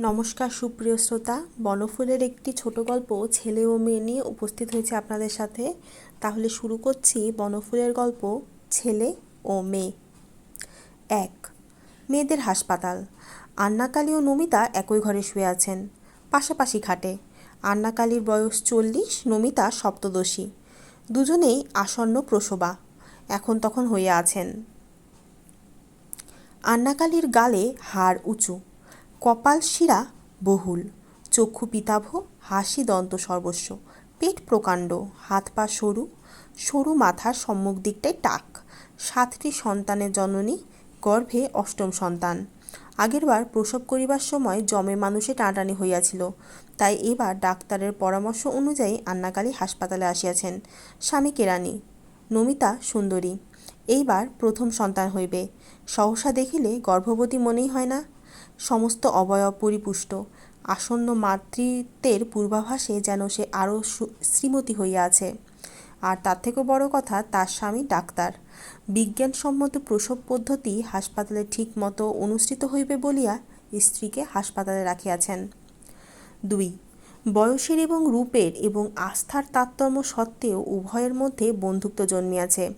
নমস্কার সুপ্রিয় শ্রোতা, বনফুলের একটি ছোট গল্প ছেলে ও মেয়ে নিয়ে উপস্থিত হয়েছে আপনাদের সাথে। তাহলে শুরু করছি বনফুলের গল্প ছেলে ও মেয়ে। এক, মেয়েদের হাসপাতাল। আন্নাকালী ও নমিতা একই ঘরে শুয়ে আছেন। পাশাপাশি খাটে। আন্নাকালীর বয়স চল্লিশ, নমিতা সপ্তদশী। দুজনেই আসন্ন প্রসবা, এখন তখন হয়ে আছেন। আন্নাকালীর গালে হাড় উঁচু। কপাল শিরা বহুল, চক্ষু পিতাভ, হাসি দন্ত সর্বস্ব, পেট প্রকাণ্ড, হাত পা সরু সরু মাথার সম্মুখ দিকটায় টাক, সাতটি সন্তানের জননী, গর্ভে অষ্টম সন্তান। আগেরবার প্রসব করিবার সময় জমে মানুষে টানাটানি হইয়াছিল, তাই এবার ডাক্তারের পরামর্শ অনুযায়ী আন্নাকালী হাসপাতালে আসিয়াছেন। স্বামী কেরানি নমিতা সুন্দরী, এইবার প্রথম সন্তান হইবে। সহসা দেখিলে গর্ভবতী মনেই হয় না সমস্ত অবয়ব পরিপুষ্ট। আসন্ন মাতৃত্বের পূর্বাভাসে যেন সে আরও শ্রীমতী হইয়া আছে। আর তার থেকেও বড় কথা, তার স্বামী ডাক্তার। বিজ্ঞানসম্মত প্রসব পদ্ধতি হাসপাতালে ঠিক মতো অনুষ্ঠিত হইবে বলিয়া স্ত্রীকে হাসপাতালে রাখিয়াছেন। দুই, বয়সের এবং রূপের এবং আস্থার তারতম্য সত্ত্বেও উভয়ের মধ্যে বন্ধুত্ব জন্মিয়াছে।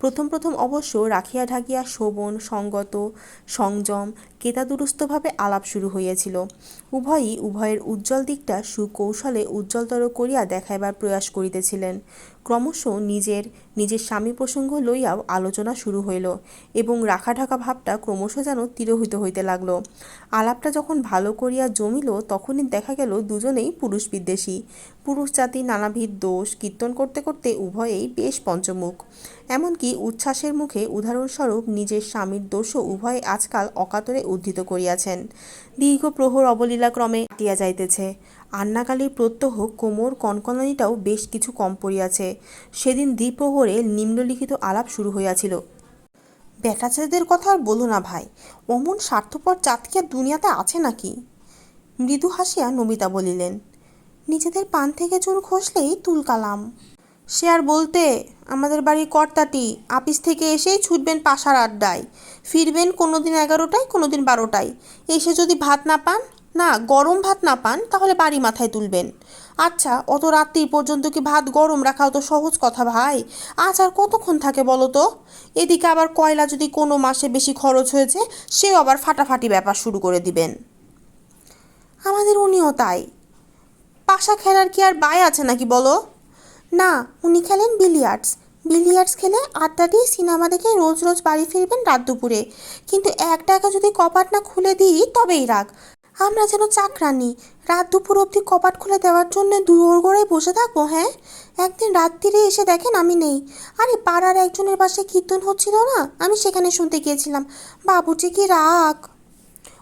প্রথম প্রথম অবশ্য রাখিয়া ঢাকিয়া শোভন সঙ্গত, সংযম কেতাদুরস্তভাবে আলাপ শুরু হইয়াছিল। উভয়ই উভয়ের উজ্জ্বল দিকটা সুকৌশলে উজ্জ্বলতর করিয়া দেখাইবার প্রয়াস করিতেছিলেন। ক্রমশ নিজের নিজের স্বামী প্রসঙ্গ লইয়াও আলোচনা শুরু হইল এবং রাখা ঢাকা ভাবটা ক্রমশ যেন তিরোহিত হইতে লাগল। আলাপটা যখন ভালো করিয়া জমিল, তখনই দেখা গেল দুজনেই পুরুষ বিদ্বেষী। পুরুষ জাতি নানাবিধ দোষ কীর্তন করতে করতে উভয়েই বেশ পঞ্চমুখ। এমনকি উচ্ছ্বাসের মুখে উদাহরণস্বরূপ নিজের স্বামীর দোষও উভয়ে আজকাল অকাতরে উদ্ধৃত করিয়াছেন। দীর্ঘ প্রহর অবলীলাক্রমে কাটিয়া যাইতেছে। আন্নাকালীর প্রত্যহ কোমর কনকনানিটাও বেশ কিছু কম পড়িয়াছে। সেদিন দ্বিপ্রহরে নিম্নলিখিত আলাপ শুরু হইয়াছিল। বেটাছেদের কথা আর বলো না ভাই, অমন স্বার্থপর কি আর দুনিয়াতে আছে নাকি? মৃদু হাসিয়া নমিতা বলিলেন, নিজেদের পান থেকে চুন খসলেই তুলকালাম। সে আর বলতে, আমাদের বাড়ির কর্তাটি আপিস থেকে এসেই ছুটবেন পাশার আড্ডায়। ফিরবেন কোনো দিন এগারোটায় কোনো দিন বারোটায়। এসে যদি ভাত না পান, না, গরম ভাত না পান, তাহলে বাড়ি মাথায় তুলবেন। আচ্ছা অত রাত্রি পর্যন্ত কি ভাত গরম রাখাও তো সহজ কথা ভাই? আজ আর কতক্ষণ থাকে বলো তো? এদিকে আবার কয়লা যদি কোনো মাসে বেশি খরচ হয়েছে, সেও আবার ফাটাফাটি ব্যাপার শুরু করে দিবেন। আমাদের উনিও তাই। পাশা খেলার কি আর বায় আছে নাকি বলো? না, উনি খেলেন বিলিয়ার্ডস। বিলিয়ার্ডস খেলে আড্ডা দিয়ে সিনেমা দেখে রোজ রোজ বাড়ি ফিরবেন রাত দুপুরে। কিন্তু এক টাকা যদি কপাট না খুলে দিই, তবেই রাগ। আমরা যেন চাকরানি। রাত দুপুর অবধি কপাট খুলে দেওয়ার জন্য দুয়োর গোড়ায় বসে থাকব হ্যাঁ? একদিন রাত্রিরে এসে দেখেন আমি নেই। আরে, পাড়ার একজনের বাসায় কীর্তন হচ্ছিল না? আমি সেখানে শুনতে গিয়েছিলাম। বাবুজি কি রাগ?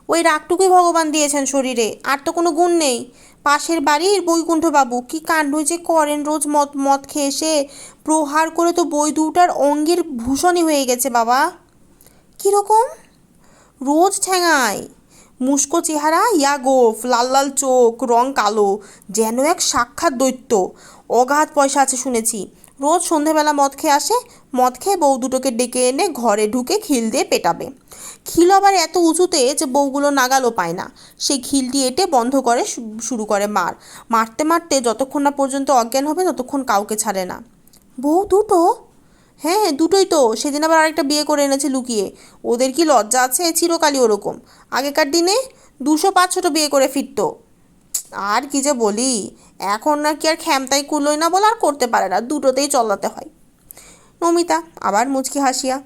ওই রাগটুকুই ভগবান দিয়েছেন শরীরে, আর তো কোনো গুণ নেই। পাশের বাড়ির বৈকুণ্ঠবাবু কি কাণ্ড যে করেন রোজ মদ মদ খেয়ে এসে প্রহার করে তো বই দুটার অঙ্গের ভূষণই হয়ে গেছে বাবা। কীরকম রোজ ঠেঙায় মুস্কো চেহারা ইয়াগোফ লাল লাল চোখ, রং কালো, যেন এক সাক্ষাৎ দৈত্য। অগাধ পয়সা আছে শুনেছি। রোজ সন্ধেবেলা মদ খেয়ে আসে, মদ খেয়ে বউ দুটোকে ডেকে এনে ঘরে ঢুকে খিল দিয়ে পেটাবে। খিল আবার এত উঁচুতে যে বউগুলো নাগালও পায় না। সেই খিলটি এঁটে বন্ধ করে শুরু করে মার। মারতে মারতে যতক্ষণ না পর্যন্ত অজ্ঞান হবে ততক্ষণ কাউকে ছাড়ে না। বউ দুটো? হ্যাঁ দুটোই তো। সেদিন আবার আরেকটা বিয়ে করে এনেছে লুকিয়ে। ওদের কি লজ্জা আছে? চিরকালই ওরকম। আগেকার দিনে দুশো পাঁচশোটা বিয়ে করে ফিরতো। আর কি যে বলি? এখন না কি আর খ্যামতাই কুলোয় না বলে আর করতে পারে না, দুটোতেই চলাতে হয়। নমিতা, আবার মুচকি হাসিয়া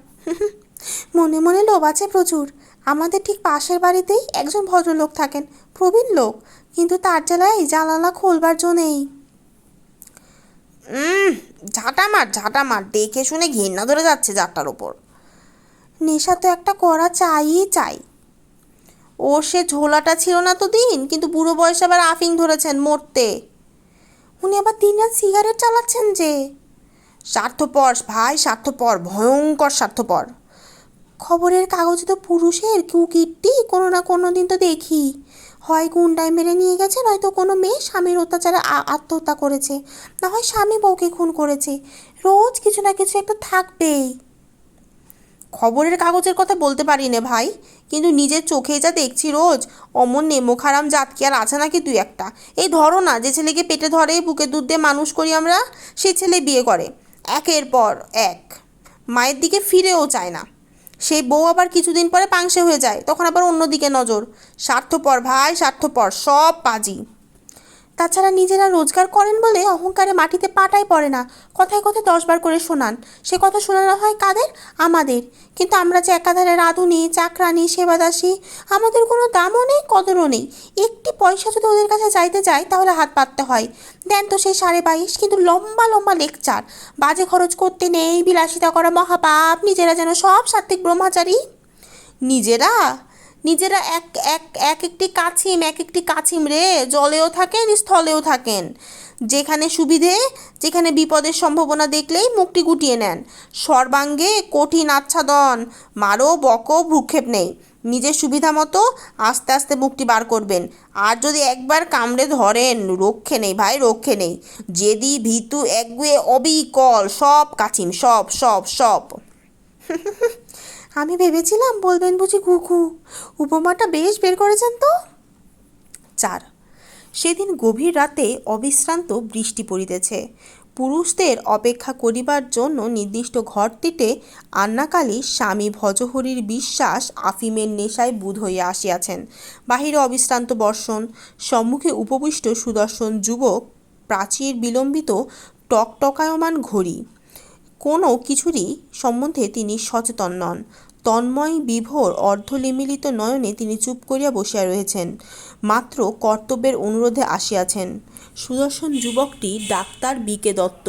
মনে মনে লোভ আছে প্রচুর। আমাদের ঠিক পাশের বাড়িতেই একজন ভদ্রলোক থাকেন, প্রবীণ লোক। কিন্তু তার জ্বালায় জানালা খোলবার জো নেই। ঝাঁটা মার ঝাঁটা মার, দেখে শুনে ঘেন্না ধরে যাচ্ছে যারটার ওপর নেশা তো একটা করা চাইই চাই। ও, সে ঝোলাটা ছিল না তো দিন, কিন্তু বুড়ো বয়সে আবার আফিং ধরেছেন মরতে। উনি আবার দিন রাত সিগারেট চালাচ্ছেন যে। স্বার্থপর ভাই, স্বার্থপর, ভয়ঙ্কর স্বার্থপর। খবরের কাগজে তো পুরুষের কুকিরটি কোনো না কোনো দিন তো দেখি। হয় গুন্ডায় মেরে নিয়ে গেছে, নয়তো কোনো মেয়ে স্বামীর অত্যাচারে আত্মহত্যা করেছে। না হয় স্বামী বউকে খুন করেছে। রোজ কিছু না কিছু একটা থাকবেই। খবরের কাগজের কথা বলতে পারি না ভাই? কিন্তু নিজের চোখে যা দেখছি রোজ, অমন নেমোখারাম জাত কি আর আছে নাকি তুই একটা? এই ধরো না, যে ছেলেকে পেটে ধরে, বুকে দুধ দিয়ে মানুষ করি আমরা, সে ছেলে বিয়ে করে। একের পর এক। মায়ের দিকে ফিরেও চায় না। সেই বউ আবার কিছুদিন পরে পাংশে হয়ে যায়, তখন আবার অন্যদিকে নজর। স্বার্থপর ভাই, স্বার্থপর সব পাজি। তাছাড়া নিজেরা রোজগার করেন বলে অহংকারে মাটিতে পাটাই পড়ে না। কথায় কথায় দশবার করে শোনান। সে কথা শোনানো হয় কাদের? আমাদের। কিন্তু আমরা যে একাধারে রাঁধুনি, চাকরানি, সেবাদাসী, আমাদের কোনো দামও নেই, কদরও নেই। একটি পয়সা যদি ওদের কাছে চাইতে যাই তাহলে হাত পাততে হয়। দেন তো সেই সাড়ে বাইশ, কিন্তু লম্বা লম্বা লেকচার। বাজে খরচ করতে নেই, বিলাসিতা করা মহাপাপ, নিজেরা যেন সব সাত্ত্বিক ব্রহ্মচারী। নিজেরা? নিজেরা এক এক এক একটি কাছিম, এক একটি কাছিম রে, জলেও থাকেন, স্থলেও থাকেন। যেখানে সুবিধে, যেখানে বিপদের সম্ভাবনা দেখলেই মুখটি গুটিয়ে নেন। সর্বাঙ্গে কঠিন আচ্ছাদন, মারো, বক, ভ্রুক্ষেপ নেই। নিজের সুবিধা মতো আস্তে আস্তে মুখটি বার করবেন। আর যদি একবার কামড়ে ধরেন, রক্ষে নেই ভাই, রক্ষে নেই। জেদি ভীতু, একগুয়ে, অবিকল, সব কাছিম, সব সব সব। আমি ভেবেছিলাম বলবেন বুঝি ঘুঘু। উপমাটা বেশ বের করেছেন তো? চার। সেদিন গভীর রাতে অবিশ্রান্ত বৃষ্টি পড়িতেছে। পুরুষদের অপেক্ষা করিবার জন্য নির্দিষ্ট ঘরটিতে আন্নাকালী স্বামী ভজহরির বিশ্বাস আফিমের নেশায় বুধ হইয়া আসিয়াছেন। বাহিরে অবিশ্রান্ত বর্ষণ, সম্মুখে উপবিষ্ট সুদর্শন যুবক, প্রাচীর বিলম্বিত টকটকায়মান ঘড়ি। কোনো কিছুরই সম্বন্ধে তিনি সচেতন নন। তন্ময় বিভোর অর্ধলিমিলিত নয়নে তিনি চুপ করিয়া বসিয়া রয়েছেন, মাত্র কর্তব্যের অনুরোধে আসিয়াছেন। সুদর্শন যুবকটি ডাক্তার বি কে দত্ত।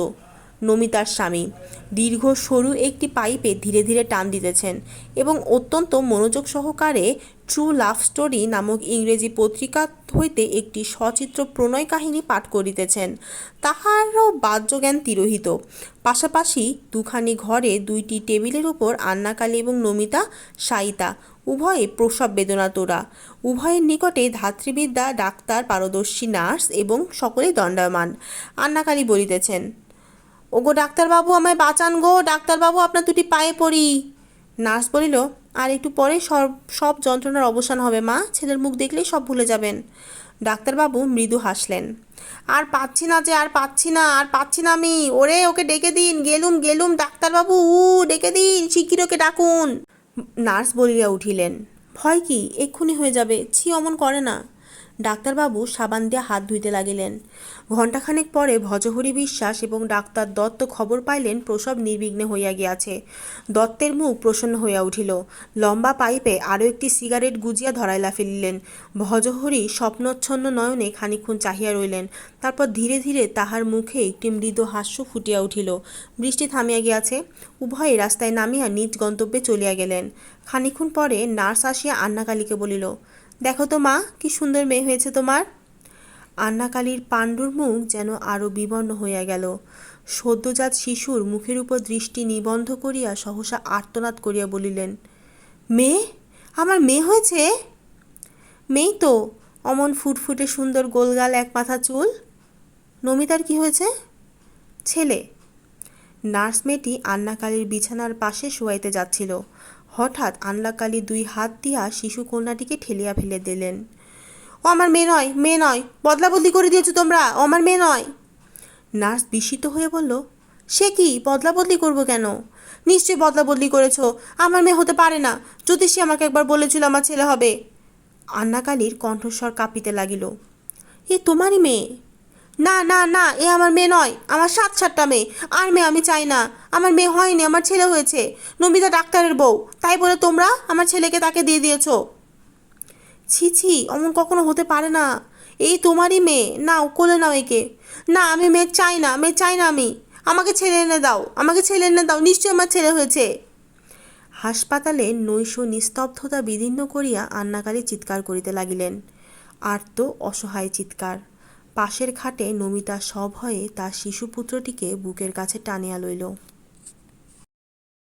নমিতার স্বামী। দীর্ঘ সরু একটি পাইপে ধীরে ধীরে টান দিতেছেন এবং অত্যন্ত মনোযোগ সহকারে ট্রু লাভ স্টোরি নামক ইংরেজি পত্রিকা হইতে একটি সচিত্র প্রণয় কাহিনী পাঠ করিতেছেন। তাহারও বাহ্যজ্ঞান তিরোহিত। পাশাপাশি দুখানি ঘরে দুইটি টেবিলের উপর আন্নাকালী এবং নমিতা সাইতা উভয়ে প্রসব বেদনা তোরা। উভয়ের নিকটে ধাত্রীবিদ্যা, ডাক্তার, পারদর্শী, নার্স এবং সকলেই দণ্ডায়মান। আন্নাকালী বলিতেছেন ওগো ডাক্তারবাবু, আমায় বাঁচান গো। ডাক্তারবাবু, আপনার দুটি পায়ে পড়ি। নার্স বলিল, আর একটু পরে সব সব যন্ত্রণার অবসান হবে, মা। ছেলের মুখ দেখলেই সব ভুলে যাবেন। ডাক্তারবাবু মৃদু হাসলেন। আর পাচ্ছি না যে, আর পাচ্ছি না, আর পাচ্ছি না আমি। ওরে, ওকে ডেকে দিন। গেলুম গেলুম, ডাক্তারবাবু, উ, ডেকে দিন। শিগগির ওকে ডাকুন। নার্স বলিয়া উঠিলেন, ভয় কি? এক্ষুনি হয়ে যাবে। ছি, অমন করে না। ডাক্তারবাবু সাবান দিয়ে হাত ধুইতে লাগিলেন। ঘণ্টাখানেক পরে ভজহরি বিশ্বাস এবং ডাক্তার দত্ত খবর পাইলেন প্রসব নির্বিঘ্নে হইয়া গিয়াছে। দত্তের মুখ প্রসন্ন হইয়া উঠিল। লম্বা পাইপে আরও একটি সিগারেট গুজিয়া ধরাইলা ফেলিলেন। ভজহরি স্বপ্নচ্ছন্ন নয়নে খানিক্ষণ চাহিয়া রইলেন। তারপর ধীরে ধীরে তাহার মুখে একটি মৃদু হাস্য ফুটিয়া উঠিল। বৃষ্টি থামিয়া গিয়াছে। উভয়ে রাস্তায় নামিয়া নিজ গন্তব্যে চলিয়া গেলেন। খানিক্ষণ পরে নার্স আসিয়া আন্নাকালীকে বলিল দেখো তো মা, কি সুন্দর মেয়ে হয়েছে তোমার। আন্নাকালীর পাণ্ডুর মুখ যেন আরও বিবর্ণ হইয়া গেল। সদ্যজাত শিশুর মুখের উপর দৃষ্টি নিবন্ধ করিয়া সহসা আর্তনাদ করিয়া বলিলেন, মেয়ে, আমার মেয়ে হয়েছে? মেয়ে তো, অমন ফুটফুটে সুন্দর গোলগাল এক মাথা চুল। নমিতার কি হয়েছে? ছেলে। নার্স মেয়েটি আন্নাকালীর বিছানার পাশে শোয়াইতে যাচ্ছিল। হঠাৎ আন্নাকালী দুই হাত দিয়া শিশু কন্যাটিকে ঠেলিয়া ফেলে দিলেন। ও আমার মেয়ে নয় মেয়ে নয় বদলা বদলি করে দিয়েছ তোমরা, ও আমার মেয়ে নয়। নার্স বিস্মিত হয়ে বলল, সে কি বদলা বদলি করব কেন? নিশ্চয়ই বদলা বদলি করেছ, আমার মেয়ে হতে পারে না জ্যোতিষী আমাকে একবার বলেছিল আমার ছেলে হবে। আন্নাকালীর কণ্ঠস্বর কাঁপিতে লাগিল, এ তোমারই মেয়ে? না না না, এ আমার মেয়ে নয়। আমার সাত, সাতটা মেয়ে। আর মেয়ে আমি চাই না। আমার মেয়ে হয়নি, আমার ছেলে হয়েছে। নমিতা ডাক্তারের বউ। তাই বলে তোমরা আমার ছেলেকে তাকে দিয়ে দিয়েছ। ছি ছি, অমন কখনো হতে পারে না। এই তোমারই মেয়ে। নাও, কোলে নাও একে। না, আমি মেয়ে চাই না, মেয়ে চাই না আমি। আমাকে ছেলে এনে দাও, আমাকে ছেলে এনে দাও। নিশ্চয়ই আমার ছেলে হয়েছে। হাসপাতালে নৈশ নিস্তব্ধতা বিদীর্ণ করিয়া আন্নাকালী চিৎকার করিতে লাগিলেন। আর তো অসহায় চিৎকার। পাশের খাটে নমিতা সভয়ে তার শিশুপুত্রটিকে বুকের কাছে টানিয়া লইল।